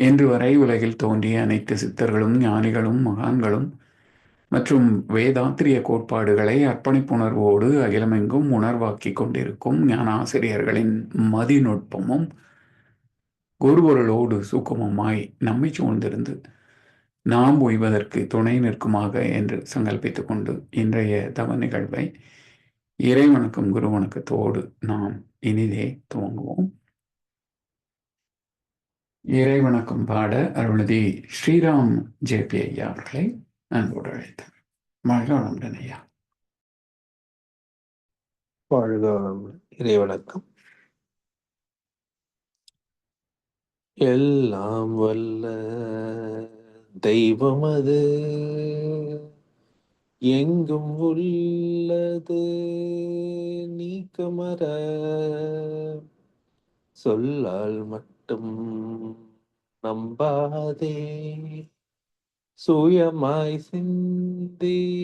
இன்று வரை உலகில் தோன்றிய அனைத்து சித்தர்களும் ஞானிகளும் மகான்களும் மற்றும் வேதாத்திரிய கோட்பாடுகளை அர்ப்பணிப்புணர்வோடு அகிலமெங்கும் உணர்வாக்கி கொண்டிருக்கும் ஞானாசிரியர்களின் மதிநுட்பமும் குருபொருளோடு சுக்குமமாய் நம்மை சூழ்ந்திருந்து நாம் ஓய்வதற்கு துணை நிற்குமாக என்று சங்கல்பித்துக் கொண்டு இன்றைய தவ நிகழ்வை இறைவணக்கம் குரு வணக்கத்தோடு நாம் இனிதே துவங்குவோம். இறைவணக்கம் பாட அருள்நிதி ஸ்ரீராம் ஜேபி ஐயா அவர்களை அன்போடு அழைத்தேன். வாழ்க வளமுடன் ஐயா. வாழ்க வளமுடன். இறைவணக்கம். எல்லாம் வல்ல தெய்வம் அது. எங்கும் உள்ளது நீக்கமர. சொல்லால் மட்டும் மட்டும் நம்பாதே. சுயமாய் சிந்தி.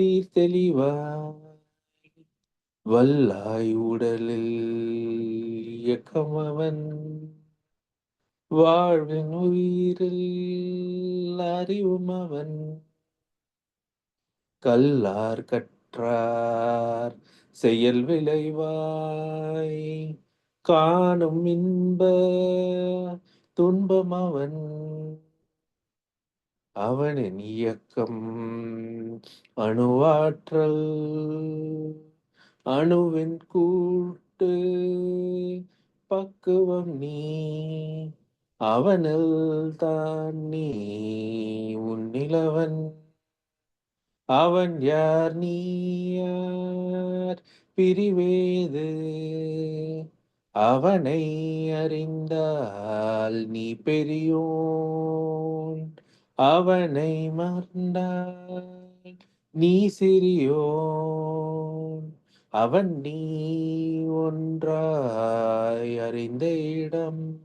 தீர்த்தெளிவாய். வல்லாய் உடலில் இயக்கமவன். வாழ்வின் உயிரில் அறிவும் அவன் கல்லார் கற்றார். செயல் விளைவாய். காணும் இன்ப துன்பம் அவன். அவனின் இயக்கம் அணுவாற்றல். அணுவின் கூட்டு பக்குவம் நீ. அவனில் தான் நீ உன்னிலவன் அவன் யார்? நீ யார்? பிரிவேது. அவனை அறிந்தால் நீ பெரியோன். அவனை மறந்தால் நீ சிறியோன். அவன் நீ ஒன்றாய் அறிந்த இடம்.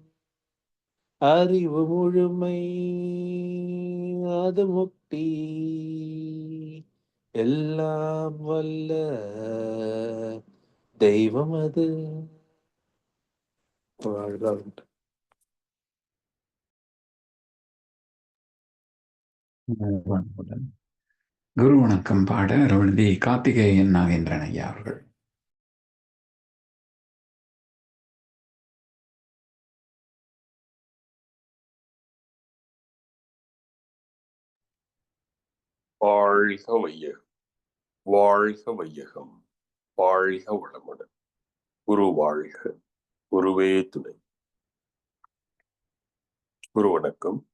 அறிவு முழுமை அது முக்தி. எல்லாம் வல்ல தெய்வம் அது. வளமுடன் குரு வணக்கம் பாட அருள்தி கார்த்திகேயன் நாகேந்திரன் ஐயா அவர்கள். வாழ்க வையகம். வாழ்க வையகம். வாழ்க வளமுடன். குரு வாழ்க. குருவே துணை. குரு வணக்கம்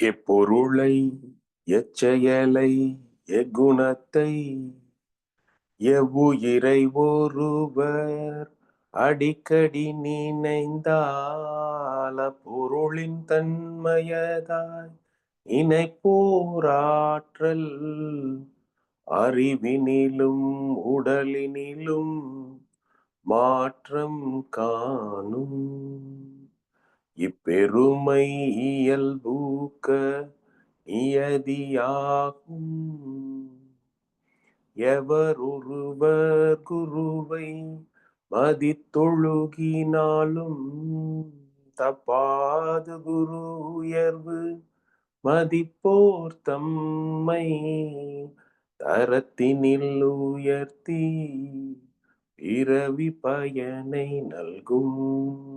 எப்பொருளை எச்செயலை எகுணத்தை எவ்வுயிரை ஒருவர் அடிக்கடி நினைந்தால பொருளின் தன்மையதாய் இணைப்போராற்றல் அறிவினிலும் உடலினிலும் மாற்றம் காணும். இப்பெருமை இயல்பூக்க நியதியாகும். எவர் ஒருவர் குருவை மதித்தொழுகினாலும் தப்பாது குரு உயர்வு. மதிப்போர் தம்மை தரத்தினில் உயர்த்தி இரவி பயனை நல்கும்.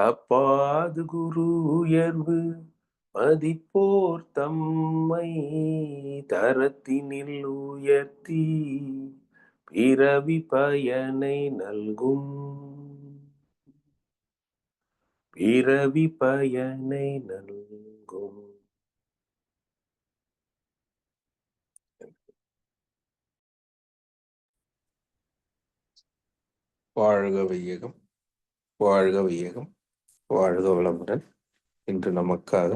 தப்பாது குரு உயர்வு மதிப்போர் தம்மை தரத்தினில் உயர்த்தி பிறவி பயனை நல்கும். பிறவி பயனை நல்கும். வாழ்க வையகம் வாழ்க வையகம் வாழ்க வளமுடன் இன்று நமக்காக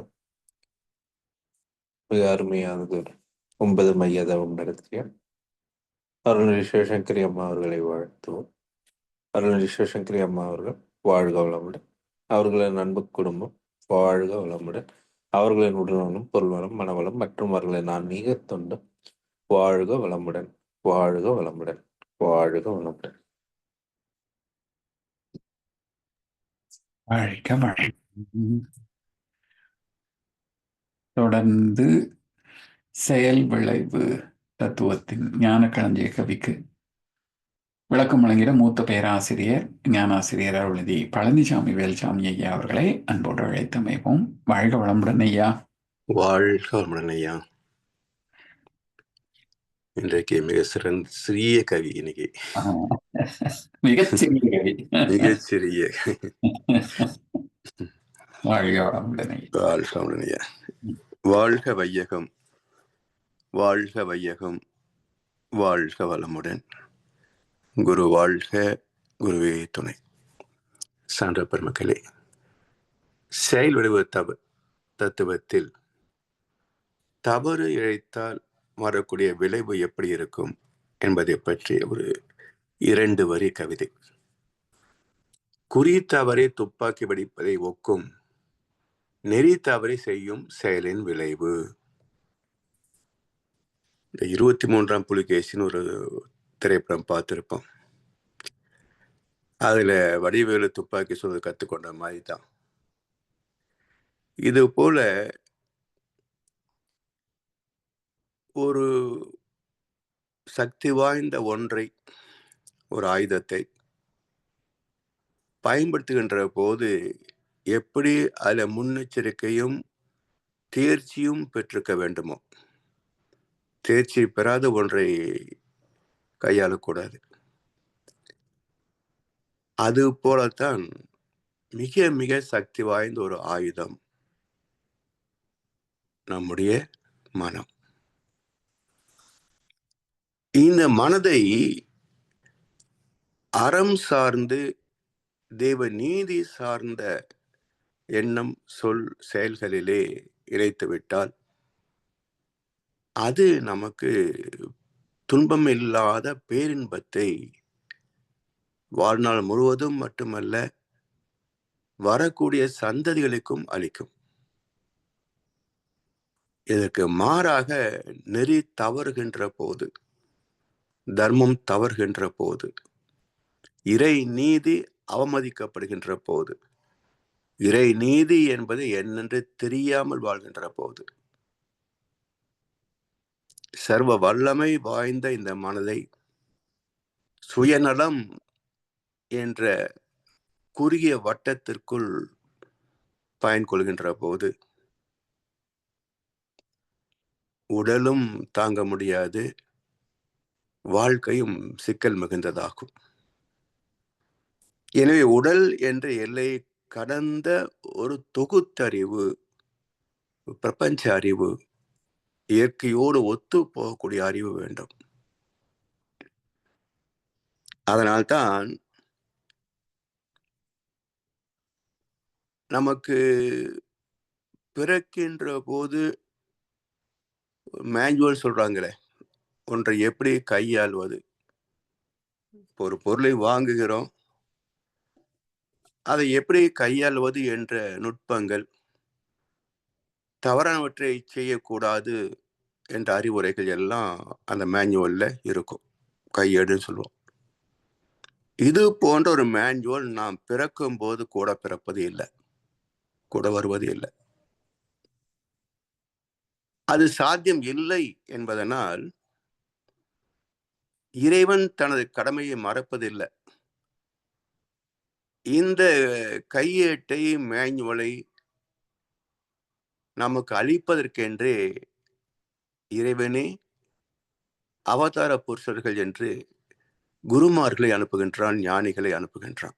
மிக அருமையானது ஒரு ஒன்பது மையதவம் நடத்திய அருள்நிலை சிவசங்கரி அம்மா அவர்களை வாழ்த்துவோம். அருள்நிலை சிவசங்கரி அம்மா அவர்கள் வாழ்க வளமுடன் அவர்களின் அன்பு குடும்பம் வாழ்க வளமுடன் அவர்களின் உடல்நலம் பொருள்வளம் மனவளம் மற்றும் அவர்களின் ஆன்மீக தொண்டும் வாழ்க வளமுடன் வாழ்க வளமுடன் வாழ்க வளமுடன். வாழ்க வளம் தொடர்ந்து செயல் விளைவு தத்துவத்தின் ஞான களஞ்சிய கவிக்கு. விளக்கம் வழங்கிட மூத்த பேராசிரியர் ஞானாசிரியர் அருள்நிதி பழனிசாமி வேல்சாமி ஐயா அவர்களை அன்போடு அழைத்தமைப்போம் வாழ்க வளமுடன் ஐயா. வாழ்க வளமுடன் ஐயா. இன்றைக்கு மிக சிறந்த சிறிய கவி இன்னைக்கு. மிகச்சிறிய கவி. மிகச்சிறிய. வாழ்க ஐயா. வாழ்க வையகம். வாழ்க வையகம். வாழ்க வளமுடன். குரு வாழ்க குருவே துணை. சான்ற பெருமக்களே செயல் வடிவ தவ தத்துவத்தில் தவறு இழைத்தால் வரக்கூடிய விளைவு எப்படி இருக்கும் என்பதை பற்றி ஒரு இரண்டு வரி கவிதை. குறி துப்பாக்கி வெடிப்பதை ஒக்கும் நெறி தவறி செய்யும் செயலின் விளைவு. இந்த இருபத்தி மூன்றாம் புலிகேசின்னு ஒரு திரைப்படம் பார்த்துருப்போம். அதுல வடிவேலு துப்பாக்கி சுடுறது கத்துக்கொண்ட மாதிரி தான். இது போல ஒரு சக்தி வாய்ந்த ஒன்றை ஒரு ஆயுதத்தை பயன்படுத்துகின்ற போது எப்படி அதில் முன்னெச்சரிக்கையும் தேர்ச்சியும் பெற்றிருக்க வேண்டுமோ? தேர்ச்சி பெறாத ஒன்றை கையாளக்கூடாது. அது போலத்தான் மிக மிக சக்தி வாய்ந்த ஒரு ஆயுதம் நம்முடைய மனம். இந்த மனதை அறம் சார்ந்து தேவ நீதி சார்ந்த எண்ணம் சொல் செயல்களிலே இணைத்து விட்டால் அது நமக்கு துன்பம் இல்லாத பேரின்பத்தை வாழ்நாள் முழுவதும் மட்டுமல்ல வரக்கூடிய சந்ததிகளுக்கும் அளிக்கும். இதற்கு மாறாக நெறி தவறுகின்ற போது தர்மம் தவறுகின்ற போது இறை நீதி அவமதிக்கப்படுகின்ற போது இறை நீதி என்பது என்னென்று தெரியாமல் வாழ்கின்ற போது சர்வ வல்லமை வாய்ந்த இந்த மனதை சுயநலம் என்ற குறுகிய வட்டத்திற்குள் பயன் கொள்கின்ற போது உடலும் தாங்க முடியாது வாழ்க்கையும் சிக்கல் மிகுந்ததாகும். எனவே உடல் என்ற எல்லை கடந்த ஒரு தொகுத்தறிவு பிரபஞ்ச அறிவு இயற்கையோடு ஒத்து போகக்கூடிய அறிவு வேண்டும். அதனால்தான் நமக்கு பிறக்கின்ற போது மேனுவல் சொல்றாங்களே ஒன்றை எப்படி கையாள்வது? ஒரு பொருளை வாங்குகிறோம். அதை எப்படி கையாள்வது என்ற நுட்பங்கள். தவறானவற்றை செய்யக்கூடாது என்ற அறிவுரைகள் எல்லாம் அந்த மேனுவலில் இருக்கும். கையேடுன்னு சொல்லுவோம். இது போன்ற ஒரு மேனுவல் நாம் பிறக்கும் போது கூட பிறப்பது இல்லை. கூட வருவது இல்லை. அது சாத்தியம் இல்லை என்பதனால் இறைவன் தனது கடமையை மறப்பதில்லை. இந்த கையேட்டை மேஞ்சுவலை நமக்கு அளிப்பதற்கென்றே இறைவனே அவதார புருஷர்கள் என்று குருமார்களை அனுப்புகின்றான் ஞானிகளை அனுப்புகின்றான்.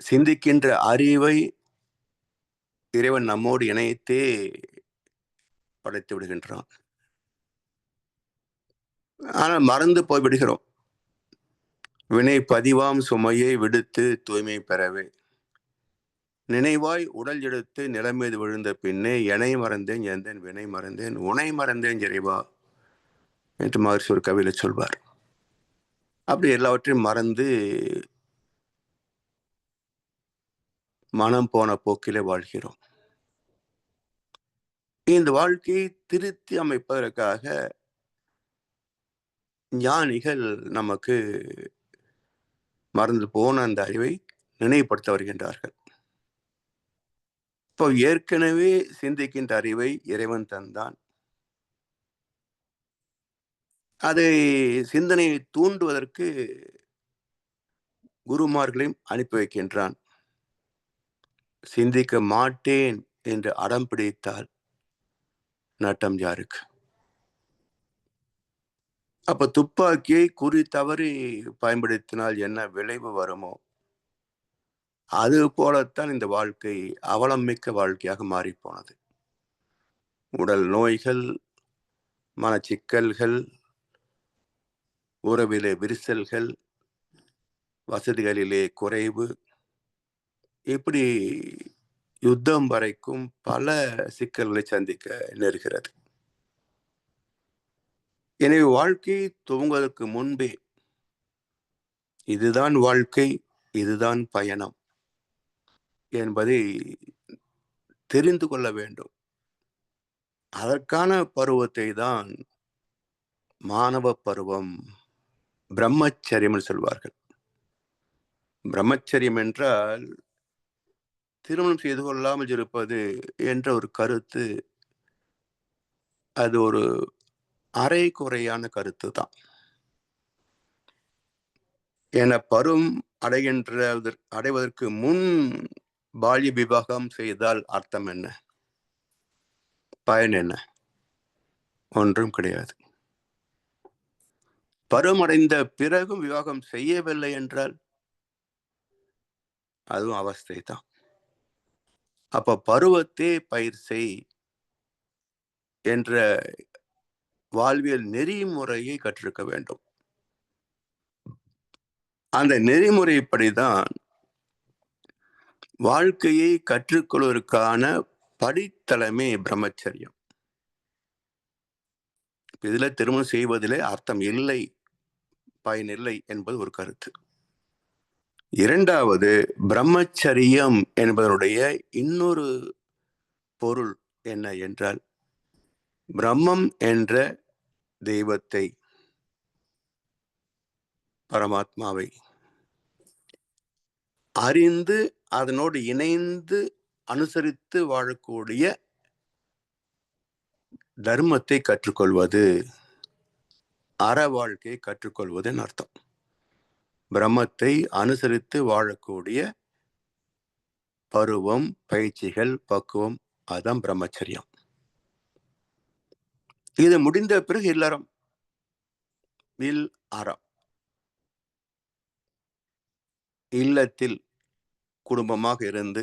சிந்திக்கின்ற அறிவை இறைவன் நம்மோடு இணைத்தே படைத்து விடுகின்றான். ஆனால் மறந்து போய்விடுகிறோம். வினை பதிவாம் சுமையை விடுத்து தூய்மை பெறவே. நினைவாய் உடல் எடுத்து நிலமீது விழுந்த பின்னே எனை மறந்தேன் எந்தேன் வினை மறந்தேன் உனை மறந்தேன் இறைவா என்று மகர்ஷி ஒரு கவியில் சொல்வார். அப்படி எல்லாவற்றையும் மறந்து மனம் போன போக்கிலே வாழ்கிறோம். இந்த வாழ்க்கையை திருத்தி அமைப்பதற்காக ஞானிகள் நமக்கு மறந்து போன அந்த அறிவை நினைவுபடுத்த வருகின்றார்கள். இப்போ ஏற்கனவே சிந்திக்கின்ற அறிவை இறைவன் தந்தான். அதை சிந்தனையை தூண்டுவதற்கு குருமார்களையும் அனுப்பி வைக்கின்றான். சிந்திக்க மாட்டேன் என்று அடம் பிடித்தால் நட்டம் யாருக்கு? அப்ப துப்பாக்கியை குறி தவறி பயன்படுத்தினால் என்ன விளைவு வருமோ? அது போலத்தான் இந்த வாழ்க்கை அவலம் மிக்க வாழ்க்கையாக மாறிப்போனது. உடல் நோய்கள் மனச்சிக்கல்கள் உறவிலே விரிசல்கள் வசதிகளிலே குறைவு இப்படி யுத்தம் வரைக்கும் பல சிக்கல்களை சந்திக்க நேர்கிறது. எனவே வாழ்க்கை துவங்குவதற்கு முன்பே இதுதான் வாழ்க்கை இதுதான் பயணம் என்பதை தெரிந்து கொள்ள வேண்டும். அதற்கான பருவத்தை தான் மாணவ பருவம் பிரம்மச்சரியம் என்று சொல்வார்கள். பிரம்மச்சரியம் என்றால் திருமணம் செய்து கொள்ளாமல் இருப்பது என்ற ஒரு கருத்து அது ஒரு அரை குறையான கருத்து தான். என பரும் அடைகின்ற அடைவதற்கு முன் பால்ய விவாகம் செய்தால் அர்த்தம் என்ன? பயன் என்ன? ஒன்றும் கிடையாது. பருவமடைந்த பிறகும் விவாகம் செய்யவில்லை என்றால் அதுவும் அவஸ்தை தான். அப்ப பருவத்தே பயிர் செய் என்ற வாழ்வியல் நெறிமுறையை கற்றிருக்க வேண்டும். அந்த நெறிமுறைப்படிதான் வாழ்க்கையை கற்றுக்கொள்வதற்கான படித்தளமே பிரம்மச்சரியம். இதுல திருமணம் செய்வதிலே அர்த்தம் இல்லை பயனில்லை என்பது ஒரு கருத்து. இரண்டாவது பிரம்மச்சரியம் என்பதனுடைய இன்னொரு பொருள் என்ன என்றால் பிரம்மம் என்ற தெய்வத்தை பரமாத்மாவை அறிந்து அதனோடு இணைந்து அனுசரித்து வாழக்கூடிய தர்மத்தை கற்றுக்கொள்வது அற வாழ்க்கையை கற்றுக்கொள்வதுன்னு அர்த்தம். பிரம்மத்தை அனுசரித்து வாழக்கூடிய பருவம் பயிற்சிகள் பக்குவம் அதான் பிரம்மச்சரியம். இது முடிந்த பிறகு இல்லறம் இல் அறம் இல்லத்தில் குடும்பமாக இருந்து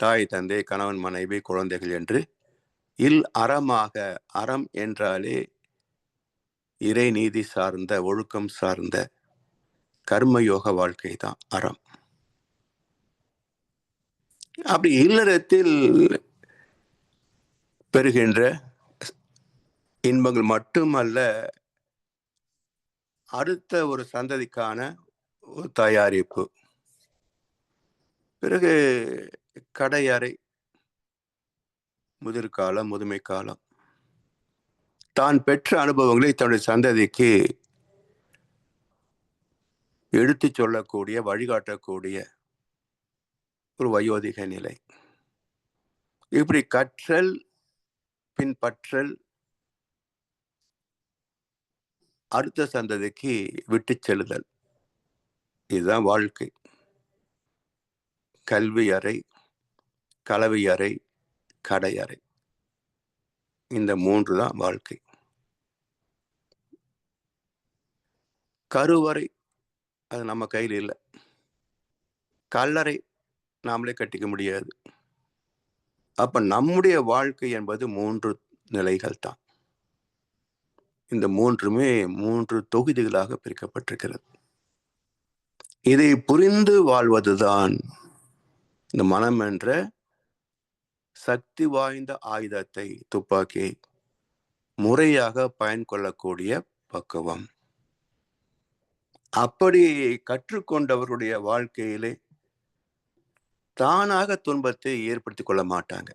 தாய் தந்தை கணவன் மனைவி குழந்தைகள் என்று இல் அறமாக அறம் என்றாலே இறைநீதி சார்ந்த ஒழுக்கம் சார்ந்த கர்மயோக வாழ்க்கை தான் அறம். அப்படி இல்லறத்தில் பெறுகின்ற இன்பங்கள் மட்டுமல்ல அடுத்த ஒரு சந்ததிக்கான ஒரு தயாரிப்பு. பிறகு கடையறை முதிர்காலம் முதுமை காலம் தான் பெற்ற அனுபவங்களை தன்னுடைய சந்ததிக்கு எடுத்து சொல்லக்கூடிய வழிகாட்டக்கூடிய ஒரு வயோதிக நிலை. இப்படி கற்றல் பின்பற்றல் அடுத்த சந்ததிக்கு விட்டு செல்லுதல். இதுதான் வாழ்க்கை. கல்வி அறை கலவி அறை கடையறை இந்த மூன்று தான் வாழ்க்கை. கருவறை அது நம்ம கையில் இல்லை. கல்லறை நாமளே கட்டிக்க முடியாது. அப்போ நம்முடைய வாழ்க்கை என்பது மூன்று நிலைகள் தான். இந்த மூன்றுமே மூன்று தொகுதிகளாக பிரிக்கப்பட்டிருக்கிறது. இதை புரிந்து வாழ்வதுதான் இந்த மனம் என்ற சக்தி வாய்ந்த ஆயுதத்தை துப்பாக்கியை முறையாக பயன் கொள்ளக்கூடிய பக்குவம். அப்படி கற்றுக்கொண்டவருடைய வாழ்க்கையிலே தானாக துன்பத்தை ஏற்படுத்திக் கொள்ள மாட்டாங்க.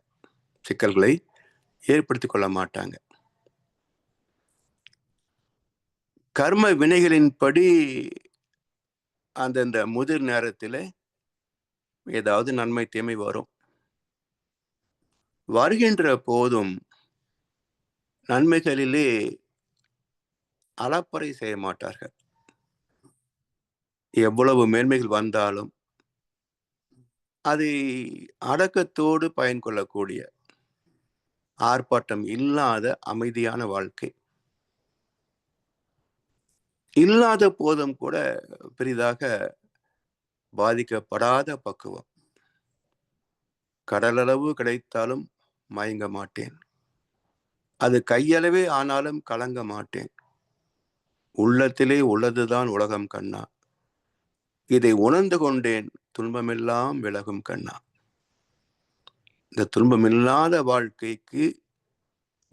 சிக்கல்களை ஏற்படுத்தி கொள்ள மாட்டாங்க. கர்ம வினைகளின்படி அந்தந்த முதிர் நேரத்தில் ஏதாவது நன்மை தீமை வரும். வருகின்ற போதும் நன்மைகளிலே அளப்பறை செய்ய மாட்டார்கள். எவ்வளவு மேன்மைகள் வந்தாலும் அதை அடக்கத்தோடு பயன் கொள்ளக்கூடிய ஆர்ப்பாட்டம் இல்லாத அமைதியான வாழ்க்கை. இல்லாத போதும் கூட பெரிதாக பாதிக்கப்படாத பக்குவம். கடலளவு கிடைத்தாலும் மயங்க மாட்டேன். அது கையளவே ஆனாலும் கலங்க மாட்டேன். உள்ளத்திலே உள்ளதுதான் உலகம் கண்ணா. இதை உணர்ந்து கொண்டேன். துன்பமெல்லாம் விலகும் கண்ணா. இந்த துன்பமில்லாத வாழ்க்கைக்கு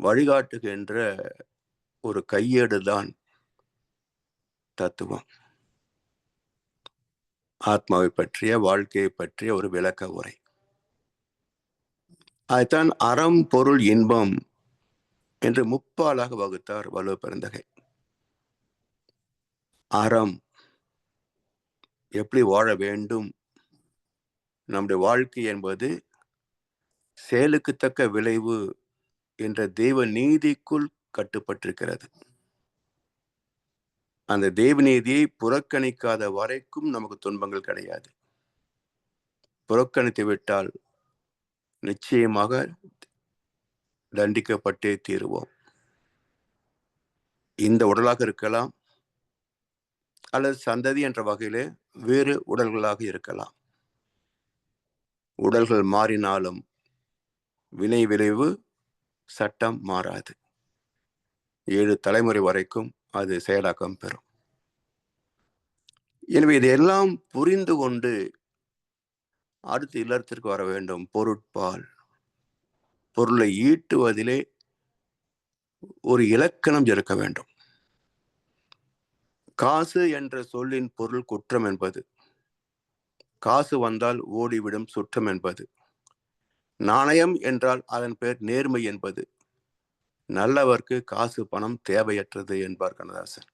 வழிகாட்டுகின்ற ஒரு கையேடுதான் தத்துவம். ஆத்மாவை பற்றிய வாழ்க்கையை பற்றிய ஒரு விளக்க உரை. அதுதான் அறம் பொருள் இன்பம் என்று முப்பாலாக வகுத்தார் வலுவ பெருந்தகை. அறம் எப்படி வாழ வேண்டும்? நம்முடைய வாழ்க்கை என்பது செயலுக்கு தக்க விளைவு என்ற தெய்வ நீதிக்குள் கட்டுப்பட்டிருக்கிறது. அந்த தெய்வ நீதியை புறக்கணிக்காத வரைக்கும் நமக்கு துன்பங்கள் கிடையாது. புறக்கணித்து விட்டால் நிச்சயமாக தண்டிக்கப்பட்டே தீருவோம். இந்த உடலாக இருக்கலாம் அல்லது சந்ததி என்ற வகையிலே வேறு உடல்களாக இருக்கலாம். உடல்கள் மாறினாலும் வினை விளைவு சட்டம் மாறாது. ஏழு தலைமுறை வரைக்கும் அது செயலாக்கம் பெறும். எனவே இதையெல்லாம் புரிந்து கொண்டு அடுத்த இல்லறத்திற்கு வர வேண்டும். பொருட்பால். பொருளை ஈட்டுவதிலே ஒரு இலக்கணம் இருக்க வேண்டும். காசு என்ற சொல்லின் பொருள் குற்றம் என்பது. காசு வந்தால் ஓடிவிடும் சுற்றம் என்பது. நாணயம் என்றால் அதன் பெயர் நேர்மை என்பது. நல்லவர்க்கு காசு பணம் தேவையற்றது என்பார் கண்ணதாசன்.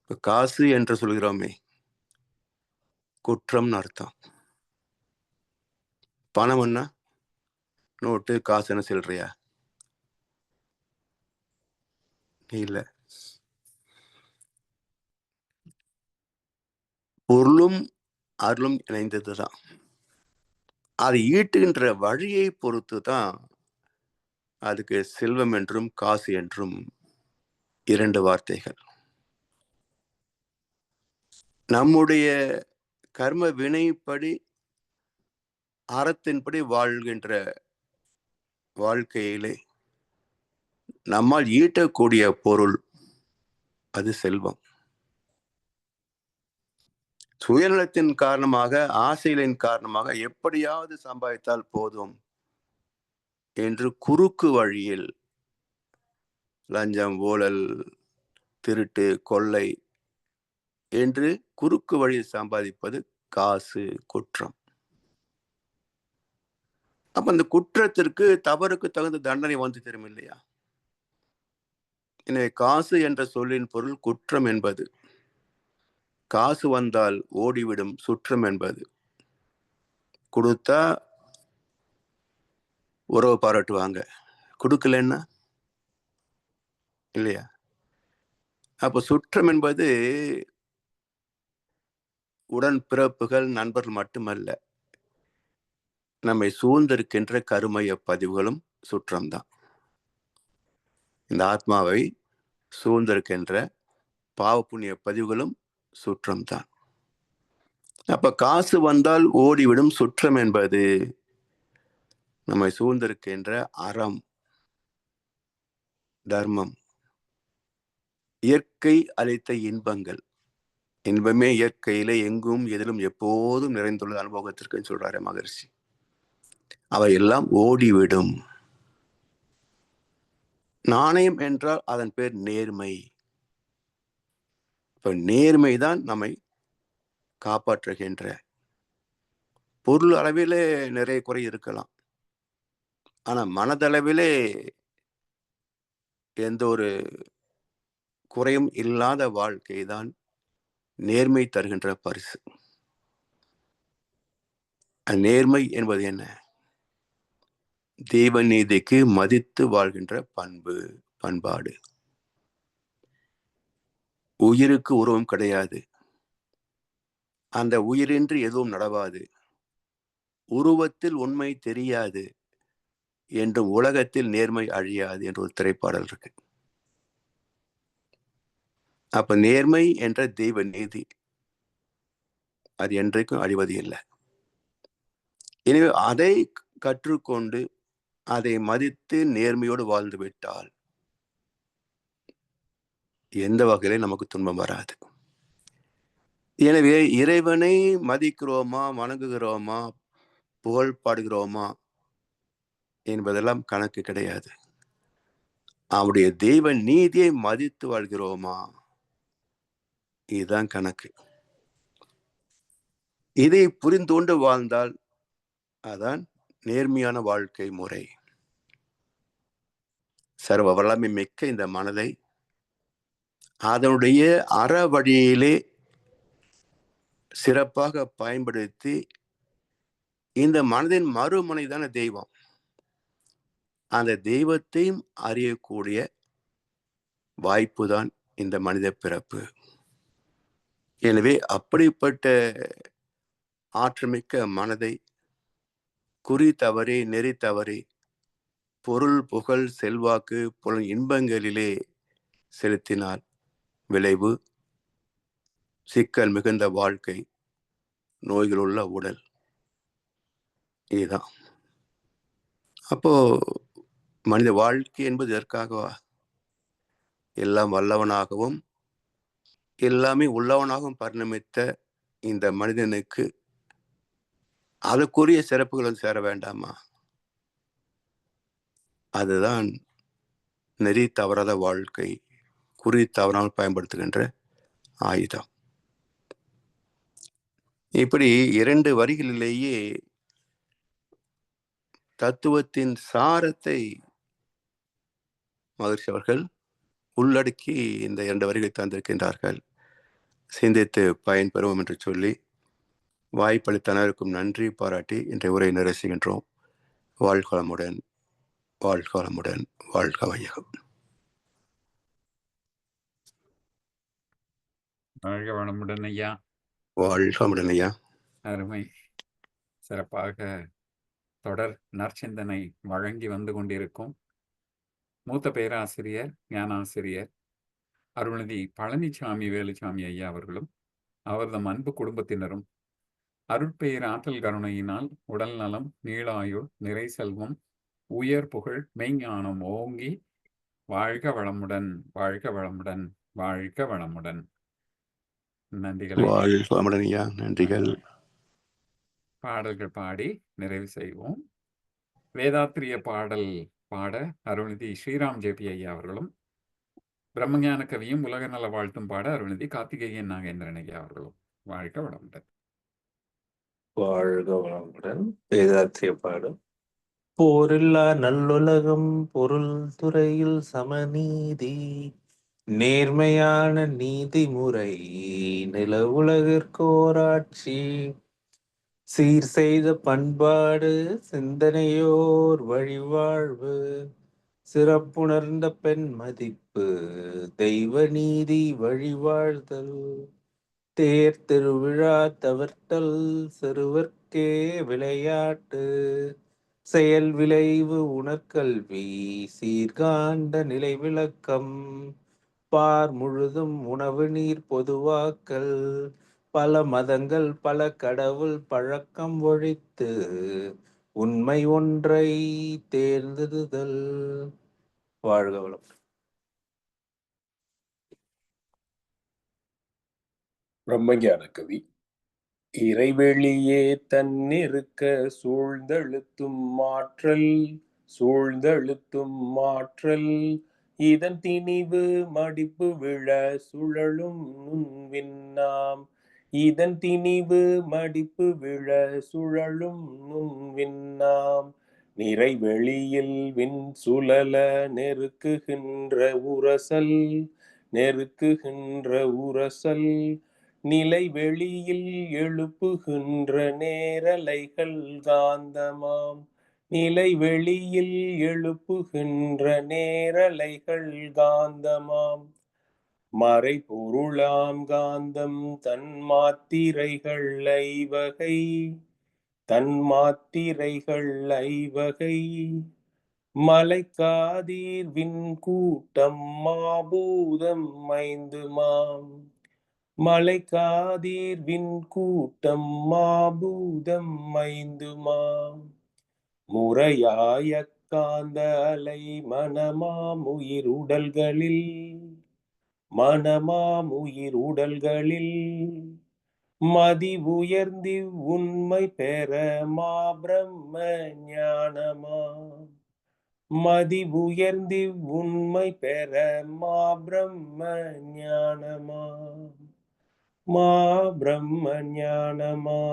இப்ப காசு என்று சொல்கிறோமே குற்றம்னு அர்த்தம். பணம் என்ன? நோட்டு காசுன்னு சொல்றியா? இல்லை. பொருளும் அருளும் இணைந்ததுதான். அது ஈட்டுகின்ற வழியை பொறுத்து தான் அதுக்கு செல்வம் என்றும் காசு என்றும் இரண்டு வார்த்தைகள். நம்முடைய கர்ம வினைப்படி அறத்தின்படி வாழ்கின்ற வாழ்க்கையிலே நம்மால் ஈட்டக்கூடிய பொருள் அது செல்வம். சுயநலத்தின் காரணமாக ஆசைகளின் காரணமாக எப்படியாவது சம்பாதித்தால் போதும் என்று குறுக்கு வழியில் லஞ்சம் ஊழல் திருட்டு கொள்ளை என்று குறுக்கு வழியில் சம்பாதிப்பது காசு குற்றம். அப்ப அந்த குற்றத்திற்கு தவறுக்கு தகுந்த தண்டனை வந்து தரும் இல்லையா? எனவே காசு என்ற சொல்லின் பொருள் குற்றம் என்பது. காசு வந்தால் ஓடிவிடும் சுற்றம் என்பது. கொடுத்தா உறவு பாராட்டுவாங்க. கொடுக்கலன்னா? இல்லையா? அப்ப சுற்றம் என்பது உடன் பிறப்புகள் நண்பர்கள் மட்டுமல்ல நம்மை சூழ்ந்திருக்கின்ற கருமைய பதிவுகளும் சுற்றம்தான். இந்த ஆத்மாவை சூழ்ந்திருக்கின்ற பாவ புண்ணிய பதிவுகளும் சுற்றம்தான். அப்ப காசு வந்தால் ஓடிவிடும் சுற்றம் என்பது நம்மை சூழ்ந்திருக்கின்ற அறம் தர்மம். இயற்கை அளித்த இன்பங்கள். இன்பமே இயற்கையில எங்கும் எதிலும் எப்போதும் நிறைந்துள்ள அனுபவத்திற்குன்னு சொல்றாரு மகர்ஷி. அவையெல்லாம் ஓடிவிடும். நாணயம் என்றால் அதன் பேர் நேர்மை. இப்ப நேர்மைதான் நம்மை காப்பாற்றுகின்ற. பொருள் அளவிலே நிறைய குறை இருக்கலாம். ஆனால் மனதளவிலே எந்த ஒரு குறையும் இல்லாத வாழ்க்கை தான் நேர்மை தருகின்ற பரிசு. நேர்மை என்பது என்ன? தெய்வ நீதிக்கு மதித்து வாழ்கின்ற பண்பு பண்பாடு. உயிருக்கு உருவம் கிடையாது. அந்த உயிரின்றி எதுவும் நடவாது. உருவத்தில் உண்மை தெரியாது என்றும் உலகத்தில் நேர்மை அழியாது என்று ஒரு திரைப்பாடல் இருக்கு. அப்ப நேர்மை என்ற தெய்வ நீதி அது என்றைக்கும் அழிவது இல்லை. எனவே அதை கற்றுக்கொண்டு அதை மதித்து நேர்மையோடு வாழ்ந்து விட்டால் எந்த வகையிலே நமக்கு துன்பம் வராது. எனவே இறைவனை மதிக்கிறோமா வணங்குகிறோமா புகழ் பாடுகிறோமா என்பதெல்லாம் கணக்கு கிடையாது. அவருடைய தெய்வ நீதியை மதித்து வாழ்கிறோமா? இதுதான் கணக்கு. இதை புரிந்து கொண்டு வாழ்ந்தால் அதான் நேர்மையான வாழ்க்கை முறை. சர்வ வல்லமை மிக்க இந்த மனதை அதனுடைய அற வழியிலே சிறப்பாக பயன்படுத்தி இந்த மனதின் மறுமனை தானே தெய்வம். அந்த தெய்வத்தையும் அறியக்கூடிய வாய்ப்பு தான் இந்த மனித பிறப்பு. எனவே அப்படிப்பட்ட ஆற்றமிக்க மனதை குறி தவறி நெறி தவறி பொருள் புகழ் செல்வாக்கு புலன் இன்பங்களிலே செலுத்தினால் விளைவு சிக்கல் மிகுந்த வாழ்க்கை நோய்களுள்ள உடல். இதுதான். அப்போ மனித வாழ்க்கை என்பது எதற்காகவா எல்லாம் வல்லவனாகவும் எல்லாமே உள்ளவனாகவும் பரிணமித்த இந்த மனிதனுக்கு அதற்குரிய சிறப்புகள் வந்து சேர வேண்டாமா? அதுதான் நெறி தவறாத வாழ்க்கை. குறி தவறாமல் பயன்படுத்துகின்ற ஆயுதம். இப்படி இரண்டு வரிகளிலேயே தத்துவத்தின் சாரத்தை மகிழ்ச்சி அவர்கள் உள்ளடக்கி இந்த இரண்டு வரிகளை தந்திருக்கின்றார்கள். சிந்தித்து பயன்பெறுவோம் என்று சொல்லி வாய்ப்பளித்த அனைவருக்கும் நன்றி பாராட்டி இன்றைய உரை நிறைவு செய்கின்றோம். வாழ்கலமுடன் வாழ்கலமுடன் வாழ்க வையகம். வாழ்க வளமுடன் ஐயா. வாழ்களமுடன் ஐயா. அருமை. சிறப்பாக தொடர் நற்சிந்தனை வழங்கி வந்து கொண்டிருக்கும் மூத்த பேராசிரியர் ஞானாசிரியர் அருள்நிதி பழனிசாமி வேலுசாமி ஐயா அவர்களும் அவர்தம் அன்பு குடும்பத்தினரும் அருட்பெயர் ஆற்றல் கருணையினால் உடல் நலம் நீளாயுள் நிறை செல்வம் உயர் புகழ் மெய்ஞானம் ஓங்கி வாழ்க வளமுடன் வாழ்க வளமுடன் வாழ்க வளமுடன். நன்றிகளை பாடல்கள் பாடி நிறைவு செய்வோம். வேதாத்திரிய பாடல் பாட அருள்நிதி ஸ்ரீராம் ஜேபி ஐயா அவர்களும் பிரம்மஞான கவியும் உலக நல வாழ்த்தும் பாட அருள்நிதி கார்த்திகேயன் நாகேந்திரன் ஐயா அவர்களும். வாழ்க வளமுடன். வாழ்க வளமுடன். வேதாத்திரிய பாடம் போரில்லா நல்லுலகம் பொருள் துறையில் சமநீதி. நேர்மையான நீதிமுறை நில உலகிற்கோராட்சி சீர் செய்த பண்பாடு சிந்தனையோர் வழிவாழ்வு. சிறப்புணர்ந்த பெண் மதிப்பு தெய்வ நீதி வழிவாழ்தல். தேர் திருவிழா தவிர்த்தல் சிறுவர்க்கே விளையாட்டு. செயல் விளைவு உணர்கல்வி சீர்காண்ட நிலை விளக்கம் பார் முழுதும் உணவு நீர் பொதுவாக்கல். பல மதங்கள் பல கடவுள் பழக்கம் ஒழித்து உண்மை ஒன்றை தேர்ந்தெடுதல். வாழ்க வளம். பிரம்மஞான கவி இறைவெளியே தன்னிருக்க சூழ்ந்தழுத்தும் மாற்றல் சூழ்ந்தழுத்தும் மாற்றல் இதன் திணிவு மடிப்பு விழ சுழலும் நுண்வின்னாம் இதன் திணிவு மடிப்பு விழ சுழலும் நுண்விண்ணாம் நிறைவெளியில் விண் சுழல நெருக்குகின்ற உரசல் நெருக்குகின்ற உரசல். நிலை வெளியில் எழுப்புகின்ற நேரலைகள் காந்தமாம். நிலை வெளியில் எழுப்புகின்ற நேரலைகள் காந்தமாம். மறை பொருளாம் காந்தம் தன் மாத்திரைகள் ஐவகை. தன் மாத்திரைகள் ஐவகை. மலைக்காதீர் விண் கூட்டம் மாபூதம் ஐந்துமாம். மலைக்காதீர் விண் கூட்டம் மாபூதம் ஐந்துமாம். முறையாய காந்த அலை மனமாமுயிர் உடல்களில் மனமாமுயிர் உடல்களில். மதி உயர்ந்தி உண்மை பெற மா பிரம்ம ஞானமா. மதி உயர்ந்தி உண்மை பெற மா பிரம்ம ஞானமா. மா பிரம்ம ஞானமா.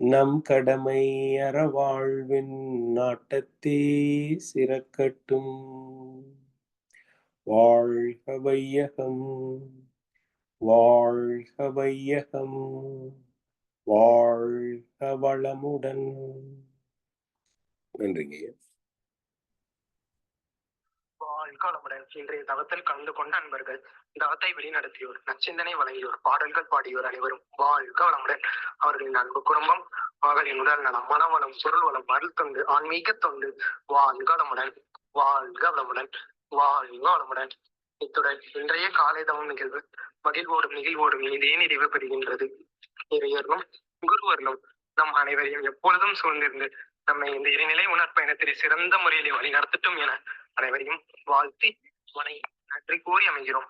நம் கடமை அறவாழ்வின் நாட்டத்தே சிறக்கட்டும். வாழ்க வையகம் வாழ்க வையகம் வாழ்க வளமுடன். நன்றிங்க ஐயா. வாழ்க வளமுடன் இன்றைய தவத்தில் கலந்து கொண்ட அன்பர்கள் தவத்தை வெளிநடத்தியோர் நச்சிந்தனை வழங்கியோர் பாடல்கள் பாடியோர் அனைவரும் வாழ்க வளமுடன். அவர்களின் அன்பு குடும்பம் மகளின் உடல் நலம் மனவளம் பொருள் வளம் அருள் தொண்டு ஆன்மீக தொண்டு வாழ்க வளமுடன் வாழ்க வளமுடன் வாழ்க வளமுடன். இத்துடன் இன்றைய காலை தவம் நிகழ்வு மகிழ்வோடும் நிகழ்வோடும் இதே நிறைவு பெறுகின்றது. இறையர்களும் குருவர்களும் நம் அனைவரையும் எப்பொழுதும் சூழ்ந்திருந்து நம்மை இந்த இறைநிலை உணர்ப்பயணத்தில் சிறந்த முறையிலே வழி நடத்தட்டும் என அனைவரையும் வாழ்த்தி வணை நன்றி கூறி அமைகிறோம்.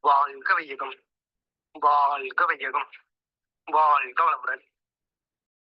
வாழ்க வையகம். வாழ்க வையகம். வாழ்க வளமுடன்.